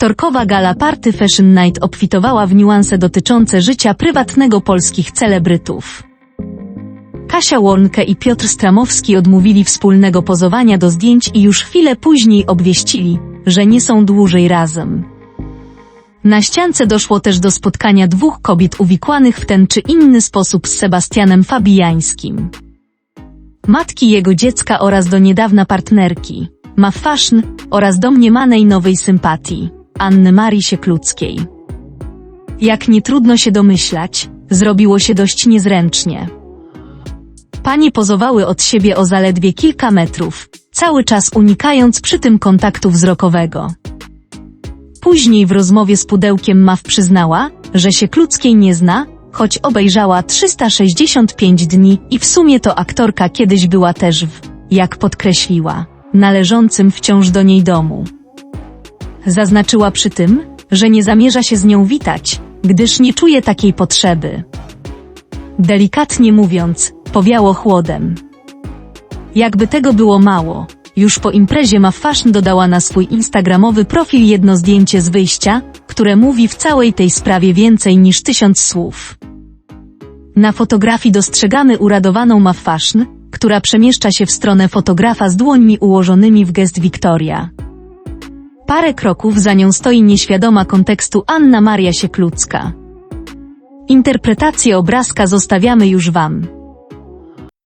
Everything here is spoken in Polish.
Wtorkowa gala Party Fashion Night obfitowała w niuanse dotyczące życia prywatnego polskich celebrytów. Kasia Łornke i Piotr Stramowski odmówili wspólnego pozowania do zdjęć i już chwilę później obwieścili, że nie są dłużej razem. Na ściance doszło też do spotkania dwóch kobiet uwikłanych w ten czy inny sposób z Sebastianem Fabijańskim. Matki jego dziecka oraz do niedawna partnerki, ma fashion oraz domniemanej nowej sympatii, Anny Marii Siekluckiej. Jak nie trudno się domyślać, zrobiło się dość niezręcznie. Panie pozowały od siebie o zaledwie kilka metrów, cały czas unikając przy tym kontaktu wzrokowego. Później w rozmowie z pudełkiem Maw przyznała, że się nie zna, choć obejrzała 365 dni i w sumie to aktorka kiedyś była też w, jak podkreśliła, należącym wciąż do niej domu. Zaznaczyła przy tym, że nie zamierza się z nią witać, gdyż nie czuje takiej potrzeby. Delikatnie mówiąc, powiało chłodem. Jakby tego było mało, już po imprezie ma Fashion dodała na swój instagramowy profil jedno zdjęcie z wyjścia, które mówi w całej tej sprawie więcej niż tysiąc słów. Na fotografii dostrzegamy uradowaną ma Fashion, która przemieszcza się w stronę fotografa z dłońmi ułożonymi w gest Victoria. Parę kroków za nią stoi nieświadoma kontekstu Anna Maria Sieklucka. Interpretację obrazka zostawiamy już Wam.